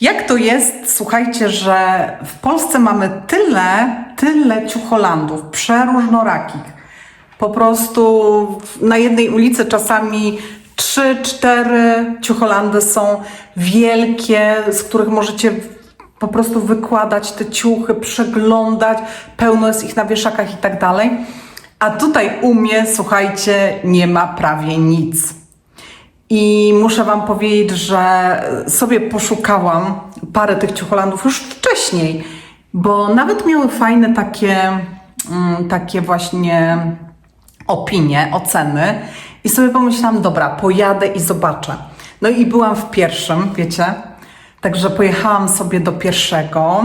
Jak to jest, słuchajcie, że w Polsce mamy tyle, tyle ciucholandów, przeróżnorakich. Po prostu na jednej ulicy czasami trzy, cztery ciucholandy są wielkie, z których możecie po prostu wykładać te ciuchy, przeglądać, pełno jest ich na wieszakach i tak dalej. A tutaj u mnie, słuchajcie, nie ma prawie nic. I muszę Wam powiedzieć, że sobie poszukałam parę tych ciucholandów już wcześniej, bo nawet miały fajne takie, mm, takie właśnie opinie, oceny. I sobie pomyślałam, dobra, pojadę i zobaczę. No i byłam w pierwszym, wiecie. Także pojechałam sobie do pierwszego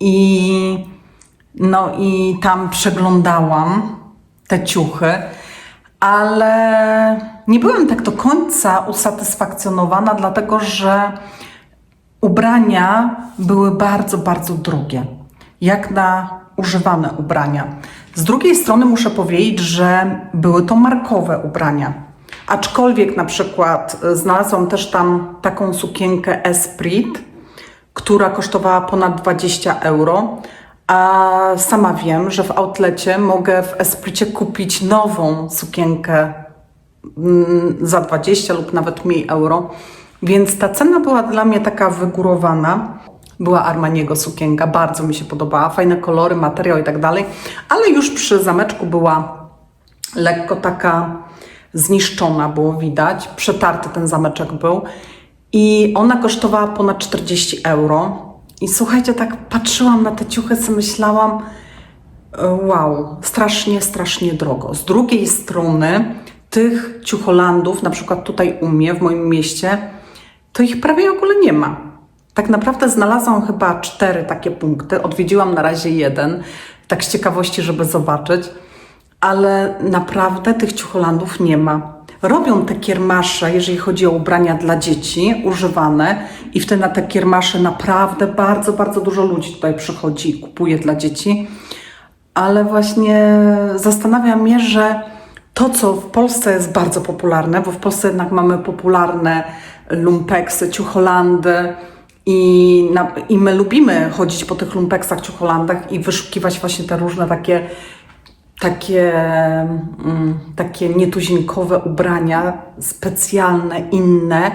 i no i tam przeglądałam te ciuchy, ale nie byłam tak do końca usatysfakcjonowana, dlatego że ubrania były bardzo, bardzo drogie, jak na używane ubrania. Z drugiej strony muszę powiedzieć, że były to markowe ubrania. Aczkolwiek na przykład y, znalazłam też tam taką sukienkę Esprit, która kosztowała ponad 20 euro, a sama wiem, że w outlecie mogę w Espricie kupić nową sukienkę za 20 lub nawet mniej euro, więc ta cena była dla mnie taka wygórowana. Była Armaniego sukienka, bardzo mi się podobała, fajne kolory, materiał i tak dalej, ale już przy zameczku była lekko taka zniszczona, było widać, przetarty ten zameczek był i ona kosztowała ponad 40 euro. I słuchajcie, tak patrzyłam na te ciuchy, sobie myślałam, e, wow, strasznie, strasznie drogo. Z drugiej strony tych ciucholandów, na przykład tutaj u mnie, w moim mieście, to ich prawie w ogóle nie ma. Tak naprawdę znalazłam chyba cztery takie punkty. Odwiedziłam na razie jeden, tak z ciekawości, żeby zobaczyć, ale naprawdę tych ciucholandów nie ma. Robią te kiermasze, jeżeli chodzi o ubrania dla dzieci, używane, i wtedy na te kiermasze naprawdę bardzo, bardzo dużo ludzi tutaj przychodzi i kupuje dla dzieci. Ale właśnie zastanawia mnie, że to, co w Polsce jest bardzo popularne, bo w Polsce jednak mamy popularne lumpeksy, ciucholandy i, na, i my lubimy chodzić po tych lumpeksach, ciucholandach i wyszukiwać właśnie te różne takie takie, mm, takie nietuzinkowe ubrania, specjalne, inne,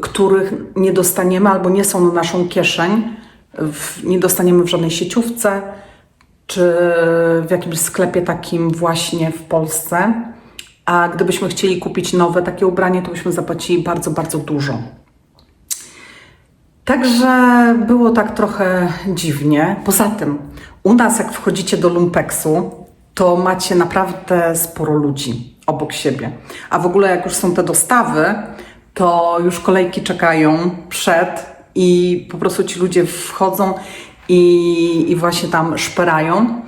których nie dostaniemy albo nie są na naszą kieszeń, w, nie dostaniemy w żadnej sieciówce czy w jakimś sklepie takim właśnie w Polsce. A gdybyśmy chcieli kupić nowe takie ubranie, to byśmy zapłacili bardzo, bardzo dużo. Także było tak trochę dziwnie. Poza tym, u nas jak wchodzicie do lumpeksu, to macie naprawdę sporo ludzi obok siebie. A w ogóle jak już są te dostawy, to już kolejki czekają przed i po prostu ci ludzie wchodzą i, i właśnie tam szperają.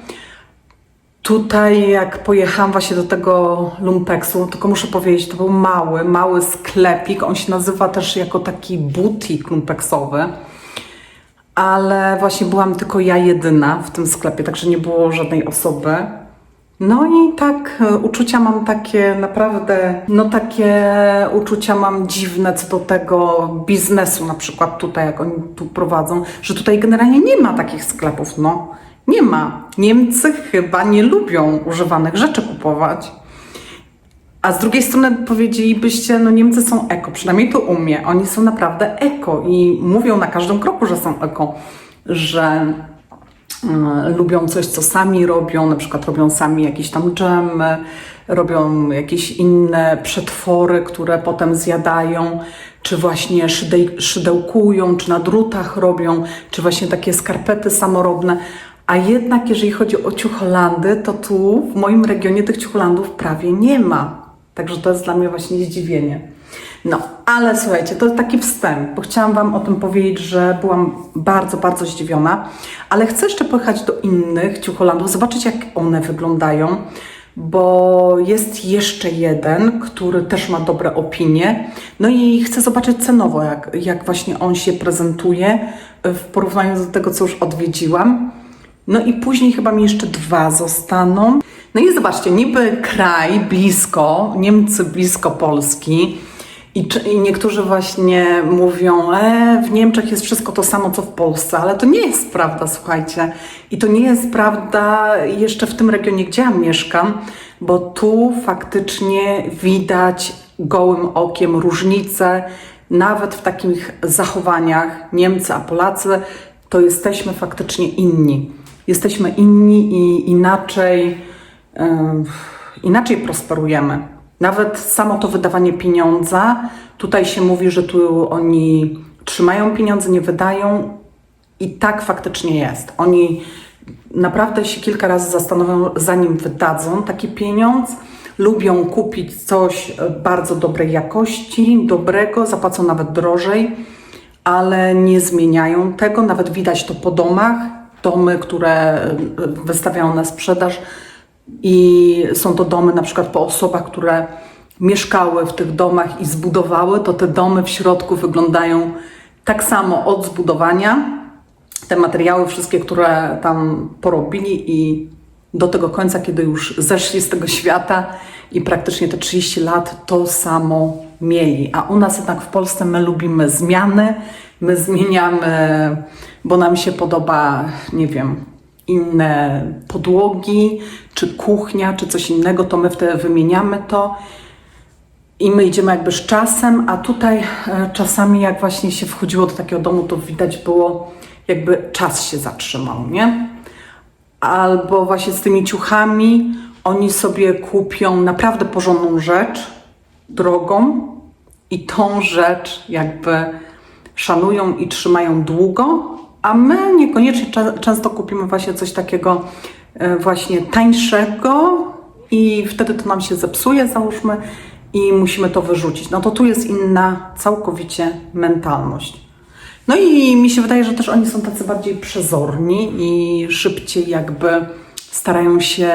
Tutaj jak pojechałam właśnie do tego lumpeksu, tylko muszę powiedzieć, to był mały, mały sklepik. On się nazywa też jako taki butik lumpeksowy. Ale właśnie byłam tylko ja jedyna w tym sklepie, także nie było żadnej osoby. No i tak e, uczucia mam takie naprawdę, no takie uczucia mam dziwne co do tego biznesu na przykład tutaj, jak oni tu prowadzą, że tutaj generalnie nie ma takich sklepów, no. Nie ma. Niemcy chyba nie lubią używanych rzeczy kupować. A z drugiej strony powiedzielibyście, no Niemcy są eko, przynajmniej to u mnie. Oni są naprawdę eko i mówią na każdym kroku, że są eko, że lubią coś, co sami robią, na przykład robią sami jakieś tam dżemy, robią jakieś inne przetwory, które potem zjadają, czy właśnie szydełkują, czy na drutach robią, czy właśnie takie skarpety samorobne. A jednak jeżeli chodzi o ciucholandy, to tu w moim regionie tych ciucholandów prawie nie ma. Także to jest dla mnie właśnie zdziwienie. No, ale słuchajcie, to taki wstęp, bo chciałam Wam o tym powiedzieć, że byłam bardzo, bardzo zdziwiona, ale chcę jeszcze pojechać do innych ciucholandów, zobaczyć jak one wyglądają, bo jest jeszcze jeden, który też ma dobre opinie, no i chcę zobaczyć cenowo, jak, jak właśnie on się prezentuje w porównaniu do tego, co już odwiedziłam. No i później chyba mi jeszcze dwa zostaną. No i zobaczcie, niby kraj blisko, Niemcy blisko Polski I, czy- I niektórzy właśnie mówią, e, w Niemczech jest wszystko to samo, co w Polsce, ale to nie jest prawda, słuchajcie. I to nie jest prawda jeszcze w tym regionie, gdzie ja mieszkam, bo tu faktycznie widać gołym okiem różnice, nawet w takich zachowaniach. Niemcy, a Polacy to jesteśmy faktycznie inni. Jesteśmy inni i inaczej, em, inaczej prosperujemy. Nawet samo to wydawanie pieniądza, tutaj się mówi, że tu oni trzymają pieniądze, nie wydają i tak faktycznie jest. Oni naprawdę się kilka razy zastanowią, zanim wydadzą taki pieniądz. Lubią kupić coś e, bardzo dobrej jakości, dobrego, zapłacą nawet drożej, ale nie zmieniają tego. Nawet widać to po domach. Domy, które e, wystawiają na sprzedaż, i są to domy na przykład po osobach, które mieszkały w tych domach i zbudowały, to te domy w środku wyglądają tak samo od zbudowania. Te materiały wszystkie, które tam porobili i do tego końca, kiedy już zeszli z tego świata i praktycznie te 30 lat to samo mieli. A u nas jednak w Polsce my lubimy zmiany, my zmieniamy, bo nam się podoba, nie wiem, inne podłogi, czy kuchnia, czy coś innego, to my wtedy wymieniamy to i my idziemy jakby z czasem, a tutaj e, czasami jak właśnie się wchodziło do takiego domu, to widać było jakby czas się zatrzymał, nie? Albo właśnie z tymi ciuchami oni sobie kupią naprawdę porządną rzecz, drogą i tą rzecz jakby szanują i trzymają długo, a my niekoniecznie często kupimy właśnie coś takiego e, właśnie tańszego i wtedy to nam się zepsuje, załóżmy, i musimy to wyrzucić. No to tu jest inna całkowicie mentalność. No i mi się wydaje, że też oni są tacy bardziej przezorni i szybciej jakby starają się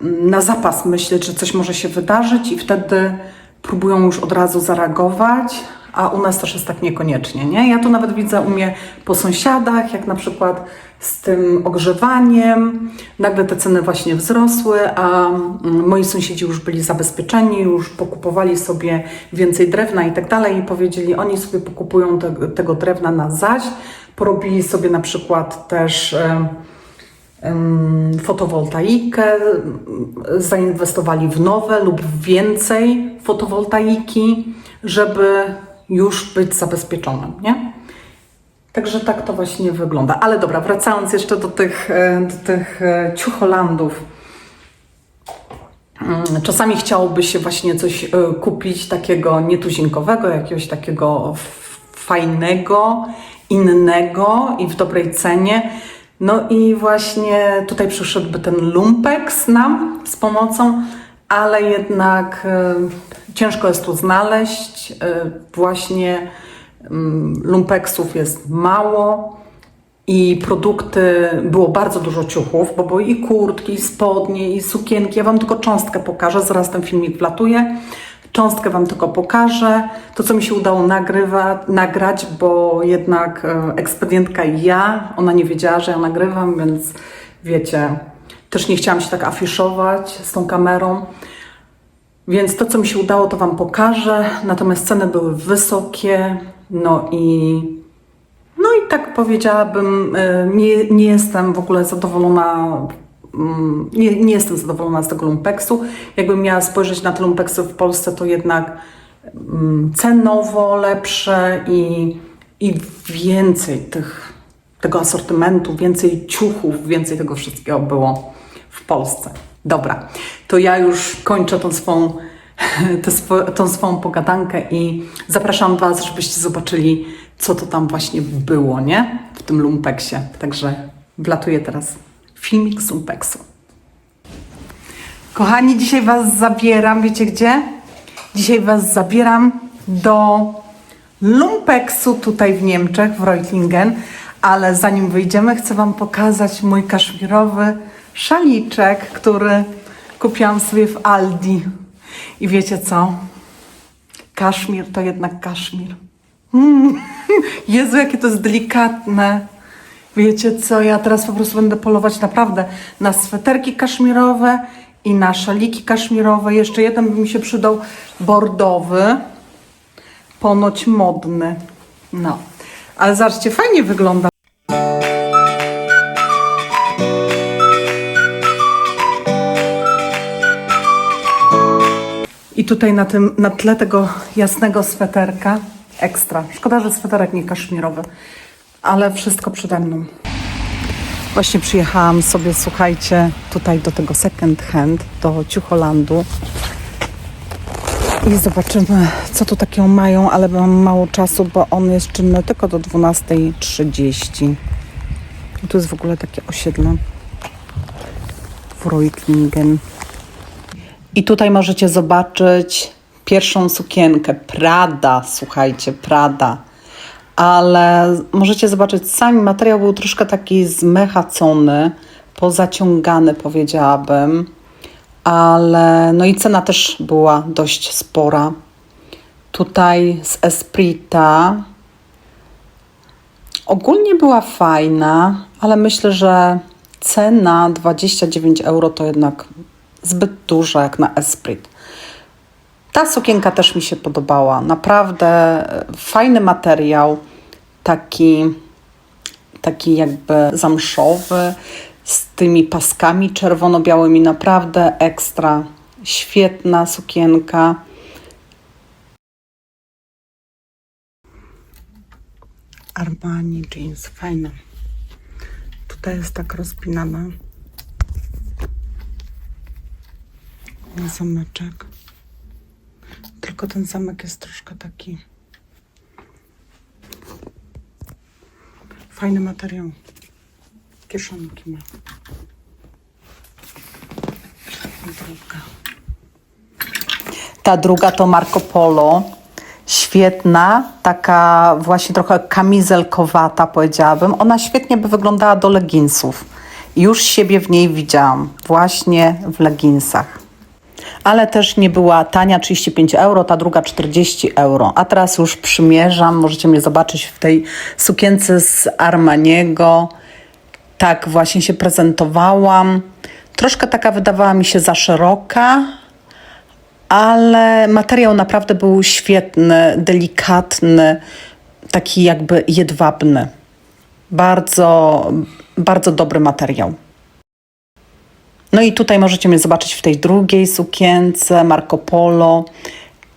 mm, na zapas myśleć, że coś może się wydarzyć i wtedy próbują już od razu zareagować, a u nas też jest tak niekoniecznie, nie? Ja to nawet widzę u mnie po sąsiadach, jak na przykład z tym ogrzewaniem, nagle te ceny właśnie wzrosły, a mm, moi sąsiedzi już byli zabezpieczeni, już pokupowali sobie więcej drewna i tak dalej i powiedzieli, oni sobie pokupują te, tego drewna na zaś, porobili sobie na przykład też... em, fotowoltaikę, em, zainwestowali w nowe lub więcej fotowoltaiki, żeby już być zabezpieczonym, nie? Także tak to właśnie wygląda. Ale dobra, wracając jeszcze do tych, e, do tych e, ciucholandów. Mm, Czasami chciałoby się właśnie coś e, kupić takiego nietuzinkowego, jakiegoś takiego fajnego, innego i w dobrej cenie. No i właśnie tutaj przyszedłby ten lumpex nam z pomocą, ale jednak e, ciężko jest tu znaleźć. E, właśnie mm, lumpeksów jest mało i produkty, było bardzo dużo ciuchów, bo były i kurtki, i spodnie, i sukienki. Ja Wam tylko cząstkę pokażę, zaraz ten filmik wlatuje. Cząstkę Wam tylko pokażę. To, co mi się udało nagrywa, nagrać, bo jednak e, ekspedientka i ja, ona nie wiedziała, że ja nagrywam, więc wiecie, też nie chciałam się tak afiszować z tą kamerą. Więc to, co mi się udało, to Wam pokażę. Natomiast ceny były wysokie, no i no i tak powiedziałabym, e, nie, nie jestem w ogóle zadowolona, mm, nie, nie jestem zadowolona z tego lumpeksu. Jakbym miała spojrzeć na te lumpeksy w Polsce, to jednak mm, cenowo lepsze i, i więcej tych, tego asortymentu, więcej ciuchów, więcej tego wszystkiego było w Polsce. Dobra, to ja już kończę tą swą, tą swą pogadankę i zapraszam Was, żebyście zobaczyli, co to tam właśnie było, nie? W tym lumpeksie. Także wlatuję teraz filmik z lumpeksu. Kochani, dzisiaj Was zabieram, wiecie gdzie? Dzisiaj Was zabieram do lumpeksu tutaj w Niemczech, w Reutlingen, ale zanim wyjdziemy, chcę Wam pokazać mój kaszmirowy szaliczek, który kupiłam sobie w Aldi. I wiecie co? Kaszmir to jednak kaszmir. Mm. Jezu, jakie to jest delikatne. Wiecie co, ja teraz po prostu będę polować naprawdę na sweterki kaszmirowe i na szaliki kaszmirowe. Jeszcze jeden by mi się przydał bordowy. ponoć modny. No, ale zobaczcie, fajnie wygląda. Tutaj na, tym, na tle tego jasnego sweterka ekstra. Szkoda, że sweterek nie kaszmirowy, ale wszystko przede mną. Właśnie przyjechałam sobie, słuchajcie, tutaj do tego second hand, do Ciucholandu. I zobaczymy, co tu takiego mają, ale mam mało czasu, bo on jest czynny tylko do 12.30. I tu jest w ogóle takie osiedle w Reutlingen. I tutaj możecie zobaczyć pierwszą sukienkę Prada, słuchajcie, Prada. Ale możecie zobaczyć, sami materiał był troszkę taki zmechacony, pozaciągany powiedziałabym. Ale no i cena też była dość spora. Tutaj z Esprita ogólnie była fajna, ale myślę, że cena 29 euro to jednak zbyt duża jak na Esprit. Ta sukienka też mi się podobała. Naprawdę e, fajny materiał, taki, taki jakby zamszowy, z tymi paskami czerwono-białymi. Naprawdę ekstra. Świetna sukienka. Armani jeans, fajna. Tutaj jest tak rozpinana. Zameczek. Tylko ten zamek jest troszkę taki. Fajny materiał. Kieszonki ma. Druga. Ta druga to Marco Polo. Świetna, taka właśnie trochę kamizelkowata, powiedziałabym. Ona świetnie by wyglądała do leginsów. Już siebie w niej widziałam, właśnie w leginsach ale też nie była tania, 35 euro, ta druga 40 euro. A teraz już przymierzam, możecie mnie zobaczyć w tej sukience z Armaniego. Tak właśnie się prezentowałam. Troszkę taka wydawała mi się za szeroka, ale materiał naprawdę był świetny, delikatny, taki jakby jedwabny. Bardzo, bardzo dobry materiał. No i tutaj możecie mnie zobaczyć w tej drugiej sukience Marco Polo.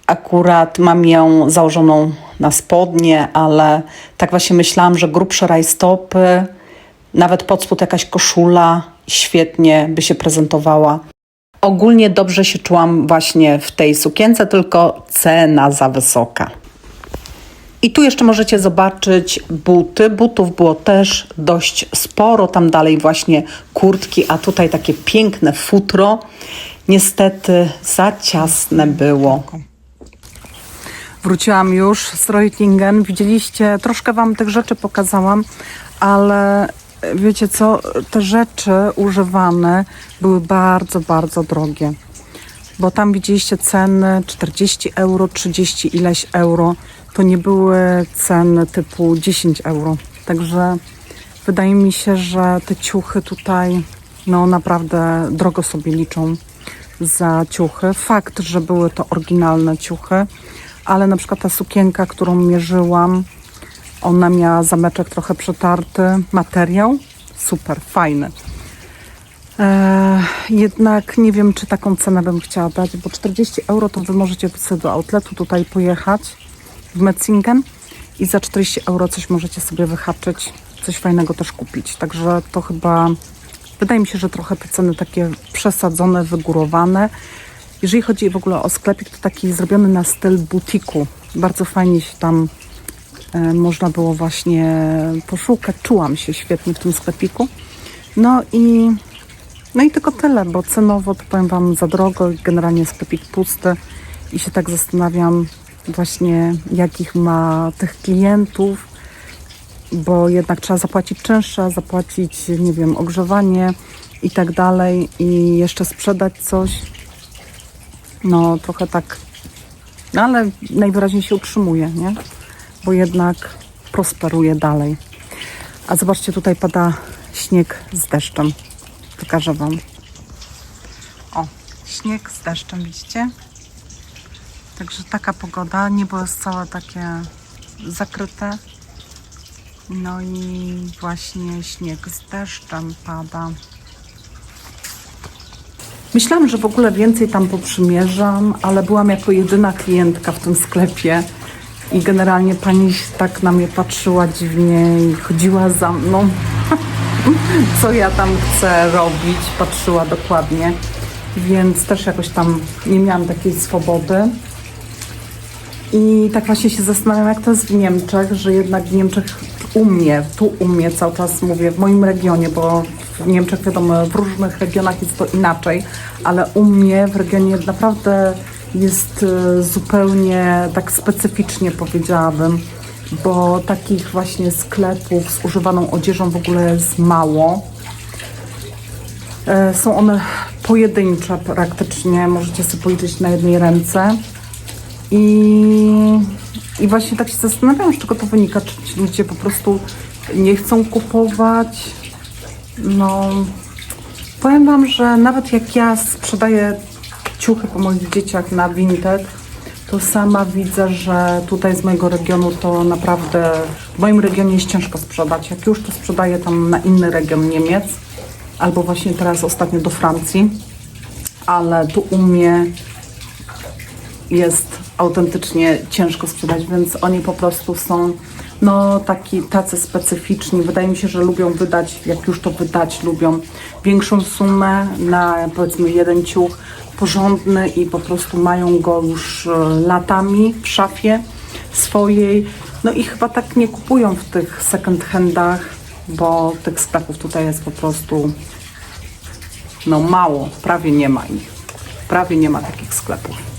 Akurat mam ją założoną na spodnie, ale tak właśnie myślałam, że grubsze rajstopy, nawet pod spód jakaś koszula świetnie by się prezentowała. Ogólnie dobrze się czułam właśnie w tej sukience, tylko cena za wysoka. I tu jeszcze możecie zobaczyć buty. Butów było też dość sporo. Tam dalej właśnie kurtki, a tutaj takie piękne futro. Niestety za ciasne było. Wróciłam już z Reutlingen. Widzieliście, troszkę Wam tych rzeczy pokazałam, ale wiecie co, te rzeczy używane były bardzo, bardzo drogie. Bo tam widzieliście ceny 40 euro, 30 ileś euro to nie były ceny typu 10 euro. Także wydaje mi się, że te ciuchy tutaj no naprawdę drogo sobie liczą za ciuchy. Fakt, że były to oryginalne ciuchy, ale na przykład ta sukienka, którą mierzyłam, ona miała zameczek trochę przetarty, materiał super, fajny. Eee, jednak nie wiem, czy taką cenę bym chciała dać, bo 40 euro to wy możecie sobie do outletu tutaj pojechać w Metzingen i za 40 euro coś możecie sobie wyhaczyć, coś fajnego też kupić. Także to chyba, wydaje mi się, że trochę te ceny takie przesadzone, wygórowane. Jeżeli chodzi w ogóle o sklepik, to taki zrobiony na styl butiku. Bardzo fajnie się tam e, można było właśnie poszukać. Czułam się świetnie w tym sklepiku. No i, no i tylko tyle, bo cenowo to powiem Wam za drogo. Generalnie sklepik pusty i się tak zastanawiam, właśnie jakich ma tych klientów, bo jednak trzeba zapłacić czynsze, zapłacić, nie wiem, ogrzewanie i tak dalej i jeszcze sprzedać coś. No trochę tak, no ale najwyraźniej się utrzymuje, nie? Bo jednak prosperuje dalej. A zobaczcie, tutaj pada śnieg z deszczem. Pokażę Wam. O, śnieg z deszczem, widzicie? Także taka pogoda, niebo jest całe takie zakryte. No i właśnie śnieg z deszczem pada. Myślałam, że w ogóle więcej tam poprzymierzam, ale byłam jako jedyna klientka w tym sklepie i generalnie pani tak na mnie patrzyła dziwnie i chodziła za mną, co ja tam chcę robić, patrzyła dokładnie, więc też jakoś tam nie miałam takiej swobody. I tak właśnie się zastanawiam, jak to jest w Niemczech, że jednak w Niemczech u mnie, tu u mnie cały czas mówię, w moim regionie, bo w Niemczech wiadomo, w różnych regionach jest to inaczej, ale u mnie w regionie naprawdę jest e, zupełnie tak specyficznie powiedziałabym, bo takich właśnie sklepów z używaną odzieżą w ogóle jest mało. E, Są one pojedyncze praktycznie, możecie sobie policzyć na jednej ręce. I, I właśnie tak się zastanawiam, z czego to wynika. Czy ci ludzie po prostu nie chcą kupować? No, powiem Wam, że nawet jak ja sprzedaję ciuchy po moich dzieciach na Vinted, to sama widzę, że tutaj z mojego regionu to naprawdę w moim regionie jest ciężko sprzedać. Jak już to sprzedaję tam na inny region Niemiec, albo właśnie teraz ostatnio do Francji, ale tu u mnie jest autentycznie ciężko sprzedać, więc oni po prostu są no taki, tacy specyficzni. Wydaje mi się, że lubią wydać, jak już to wydać, lubią większą sumę na powiedzmy jeden ciuch porządny i po prostu mają go już e, latami w szafie swojej. No i chyba tak nie kupują w tych second handach, bo tych sklepów tutaj jest po prostu no mało, prawie nie ma ich. Prawie nie ma takich sklepów.